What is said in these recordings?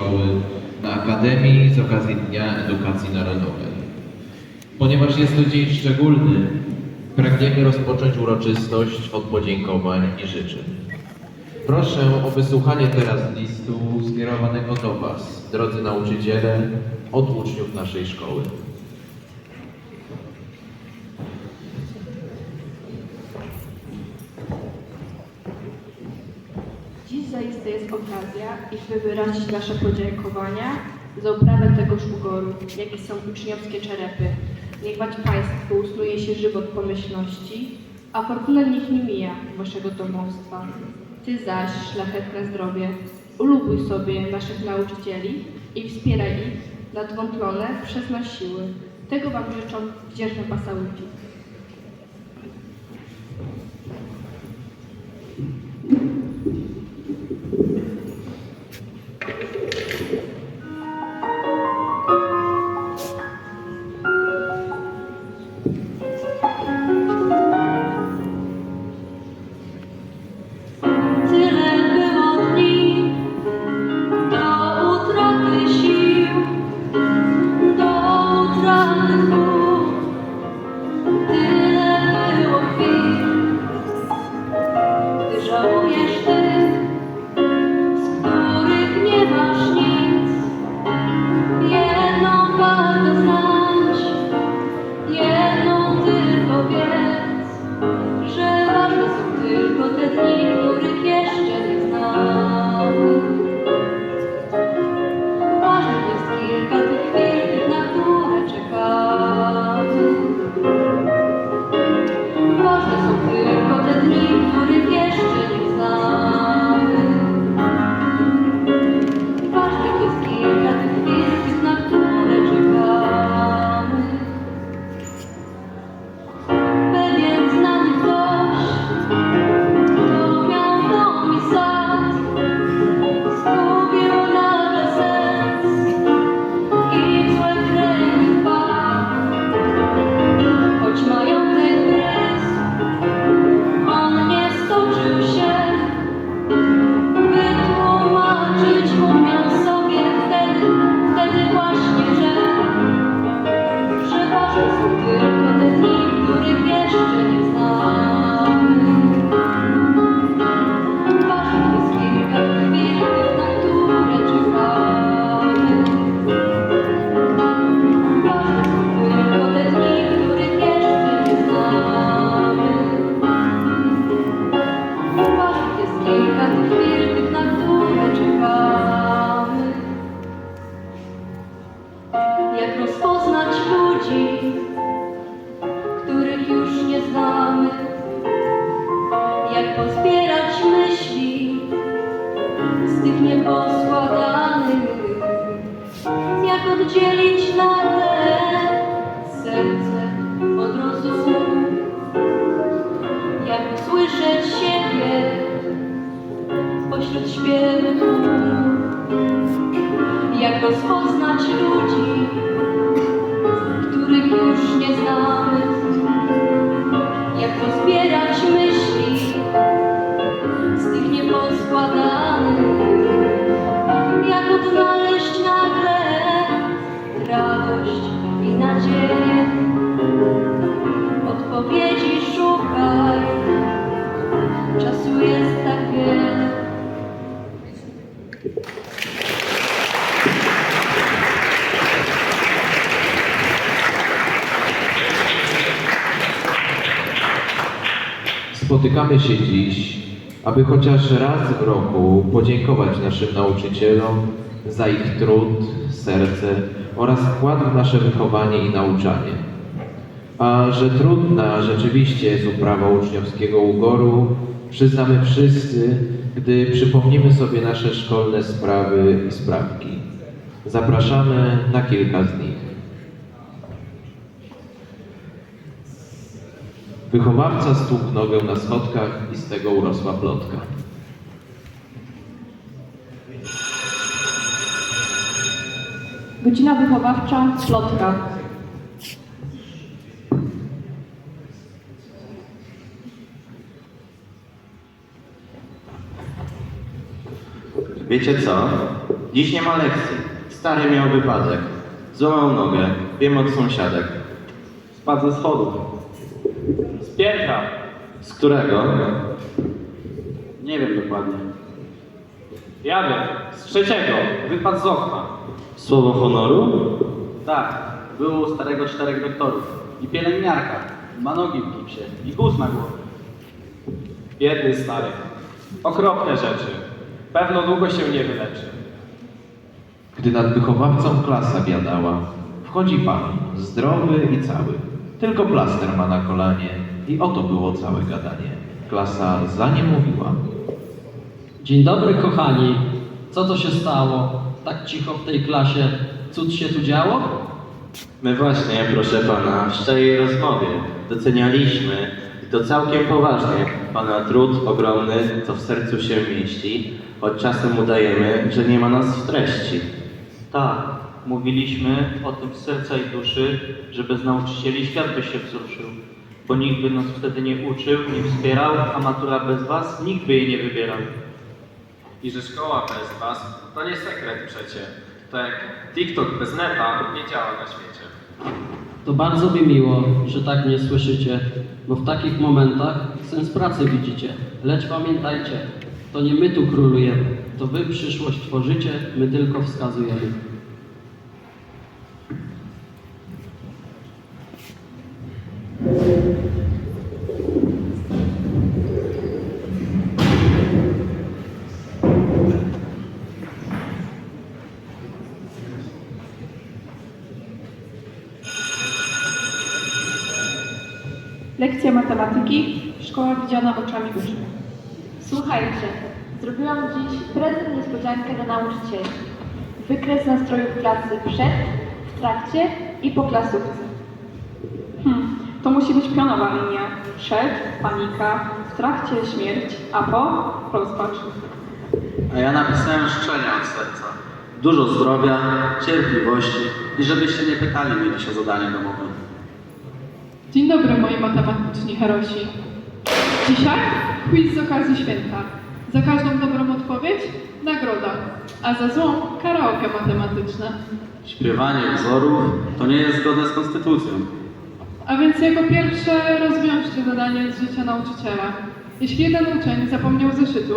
szkoły na Akademii z okazji Dnia Edukacji Narodowej. Ponieważ jest to dzień szczególny, pragniemy rozpocząć uroczystość od podziękowań i życzeń. Proszę o wysłuchanie teraz listu skierowanego do Was, drodzy nauczyciele, od uczniów naszej szkoły. Zaiste jest okazja, iżby wyrazić nasze podziękowania za uprawę tegoż ugoru, jakie są uczniowskie czerepy. Niech bać Państwu usnuje się żywot pomyślności, a fortuna niech nie mija waszego domostwa. Ty zaś, szlachetne zdrowie, ulubuj sobie naszych nauczycieli i wspieraj ich nadwątlone przez nas siły. Tego Wam życzą wdzięczne pasałuki. Spotykamy się dziś, aby chociaż raz w roku podziękować naszym nauczycielom za ich trud, serce oraz wkład w nasze wychowanie i nauczanie. A że trudna rzeczywiście jest uprawa uczniowskiego ugoru, przyznamy wszyscy, gdy przypomnimy sobie nasze szkolne sprawy i sprawki. Zapraszamy na kilka z nich. Wychowawca stłukł nogę na schodkach i z tego urosła plotka. Godzina wychowawcza, plotka. Wiecie co? Dziś nie ma lekcji. Stary miał wypadek. Złamał nogę. Wiem od sąsiadek. Spadł ze schodów. Z piętra. Z którego? Nie wiem dokładnie. Ja wiem. Z trzeciego. Wypadł z okna. Słowo honoru? Tak. Było u starego czterech doktorów. I pielęgniarka. Ma nogi w gipsie. I guz na głowie. Biedny stary. Okropne rzeczy. Pewno długo się nie wyleczy. Gdy nad wychowawcą klasa biadała, wchodzi pan, zdrowy i cały. Tylko plaster ma na kolanie i oto było całe gadanie. Klasa za nie mówiła. Dzień dobry, kochani. Co to się stało? Tak cicho w tej klasie. Cud się tu działo? My właśnie, proszę pana, w szczerej rozmowie docenialiśmy i to całkiem poważnie pana trud ogromny, co w sercu się mieści, choć czasem udajemy, że nie ma nas w treści. Tak, mówiliśmy o tym z serca i duszy, że bez nauczycieli świat by się wzruszył. Bo nikt by nas wtedy nie uczył, nie wspierał, a matura bez was nikt by jej nie wybierał. I że szkoła bez was to nie sekret przecie. To jak TikTok bez neta nie działa na świecie. To bardzo mi miło, że tak mnie słyszycie, bo w takich momentach sens pracy widzicie. Lecz pamiętajcie, to nie my tu królujemy, to wy przyszłość tworzycie, my tylko wskazujemy. Lekcja matematyki, szkoła widziana oczami uczniów. Słuchajcie, zrobiłam dziś prezent niespodziankę dla nauczycieli. Wykres nastrojów klasy przed, w trakcie i po klasówce. Hmm, to musi być pionowa linia. Przed, panika, w trakcie śmierć, a po rozpacz. A ja napisałem życzenia od serca. Dużo zdrowia, cierpliwości i żebyście nie pytali mnie dziś o zadanie domowe. Dzień dobry moi matematyczni herosi. Dzisiaj quiz z okazji święta. Za każdą dobrą odpowiedź nagroda, a za złą karaoke matematyczne. Śpiewanie wzorów to nie jest zgodne z konstytucją. A więc jako pierwsze rozwiążcie zadanie z życia nauczyciela. Jeśli jeden uczeń zapomniał zeszytu,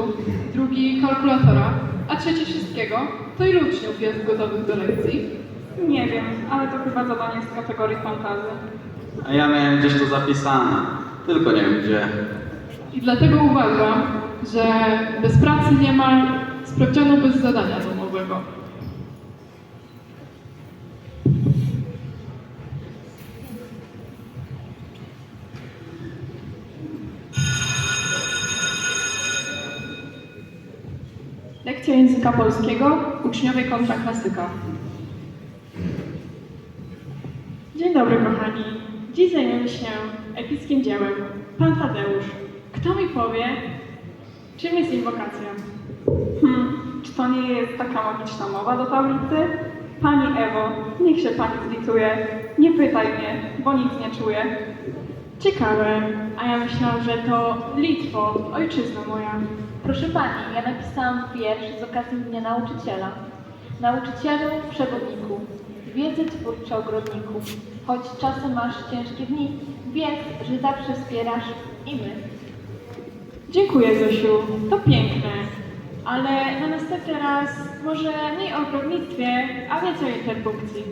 drugi kalkulatora, a trzeci wszystkiego, to ilu uczniów jest gotowych do lekcji? Nie wiem, ale to chyba zadanie z kategorii fantazy. A ja miałem gdzieś to zapisane, tylko nie wiem gdzie. I dlatego uważam, że bez pracy nie ma sprawdzianu bez zadania domowego. Lekcja języka polskiego, uczniowie kontra klasyka. Dzień dobry kochani. Dziś zajmiemy się epickim dziełem Pan Tadeusz. Kto mi powie, czym jest inwokacja? Hmm, czy to nie jest taka magiczna mowa do tablicy? Pani Ewo, niech się Pani zlituje. Nie pytaj mnie, bo nic nie czuję. Ciekawe, a ja myślałam, że to Litwo, ojczyzna moja. Proszę Pani, ja napisałam wiersz z okazji Dnia Nauczyciela. Nauczycielu, przewodniku, wiedzy twórcze ogrodniku, choć czasem masz ciężkie dni, wiedz, że zawsze wspierasz i my. Dziękuję Zosiu, to piękne. Ale na następny raz może mniej o ogrodnictwie, a więcej o interpunkcji.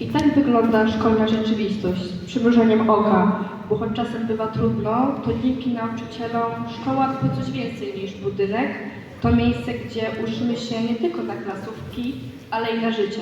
I tak wygląda szkolna rzeczywistość z przymrużeniem oka, bo choć czasem bywa trudno, to dzięki nauczycielom szkoła to coś więcej niż budynek. To miejsce, gdzie uczymy się nie tylko na klasówki, ale i na życie.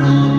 Amen.